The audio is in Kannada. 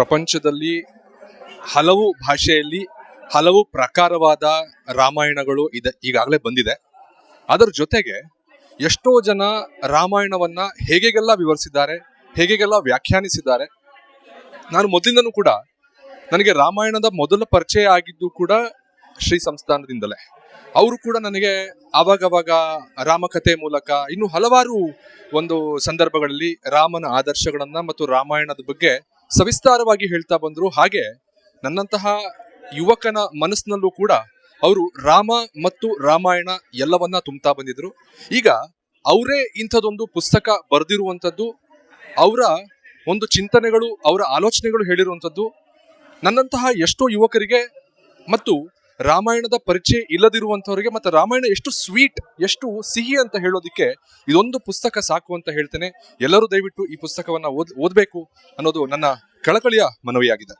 ಪ್ರಪಂಚದಲ್ಲಿ ಹಲವು ಭಾಷೆಯಲ್ಲಿ ಹಲವು ಪ್ರಕಾರವಾದ ರಾಮಾಯಣಗಳು ಇದೆ, ಈಗಾಗಲೇ ಬಂದಿದೆ. ಅದರ ಜೊತೆಗೆ ಎಷ್ಟೋ ಜನ ರಾಮಾಯಣವನ್ನ ಹೇಗೆಗೆಲ್ಲ ವಿವರಿಸಿದ್ದಾರೆ, ಹೇಗೆಗೆಲ್ಲ ವ್ಯಾಖ್ಯಾನಿಸಿದ್ದಾರೆ. ನಾನು ಮೊದಲಿಂದನೂ ಕೂಡ ನನಗೆ ರಾಮಾಯಣದ ಮೊದಲ ಪರಿಚಯ ಆಗಿದ್ದು ಕೂಡ ಶ್ರೀ ಸಂಸ್ಥಾನದಿಂದಲೇ. ಅವರು ಕೂಡ ನನಗೆ ಆವಾಗವಾಗ ರಾಮಕಥೆ ಮೂಲಕ ಇನ್ನು ಹಲವಾರು ಒಂದು ಸಂದರ್ಭಗಳಲ್ಲಿ ರಾಮನ ಆದರ್ಶಗಳನ್ನ ಮತ್ತು ರಾಮಾಯಣದ ಬಗ್ಗೆ ಸವಿಸ್ತಾರವಾಗಿ ಹೇಳ್ತಾ ಬಂದ್ರು. ಹಾಗೆ ನನ್ನಂತಹ ಯುವಕನ ಮನಸ್ಸಿನಲ್ಲೂ ಕೂಡ ಅವರು ರಾಮ ಮತ್ತು ರಾಮಾಯಣ ಎಲ್ಲವನ್ನ ತುಂಬ್ತಾ ಬಂದಿದ್ರು. ಈಗ ಅವರೇ ಇಂಥದೊಂದು ಪುಸ್ತಕ ಬರೆದಿರುವಂಥದ್ದು, ಅವರ ಒಂದು ಚಿಂತನೆಗಳು, ಅವರ ಆಲೋಚನೆಗಳು ಹೇಳಿರುವಂಥದ್ದು, ನನ್ನಂತಹ ಎಷ್ಟೋ ಯುವಕರಿಗೆ ಮತ್ತು ರಾಮಾಯಣದ ಪರಿಚಯ ಇಲ್ಲದಿರುವಂತವರಿಗೆ ಮತ್ತು ರಾಮಾಯಣ ಎಷ್ಟು ಸ್ವೀಟ್, ಎಷ್ಟು ಸಿಹಿ ಅಂತ ಹೇಳೋದಕ್ಕೆ ಇದೊಂದು ಪುಸ್ತಕ ಸಾಕು ಅಂತ ಹೇಳ್ತೇನೆ. ಎಲ್ಲರೂ ದಯವಿಟ್ಟು ಈ ಪುಸ್ತಕವನ್ನ ಓದ್, ಓದಬೇಕು ಅನ್ನೋದು ನನ್ನ ಕಳಕಳಿಯ ಮನವಿಯಾಗಿದೆ.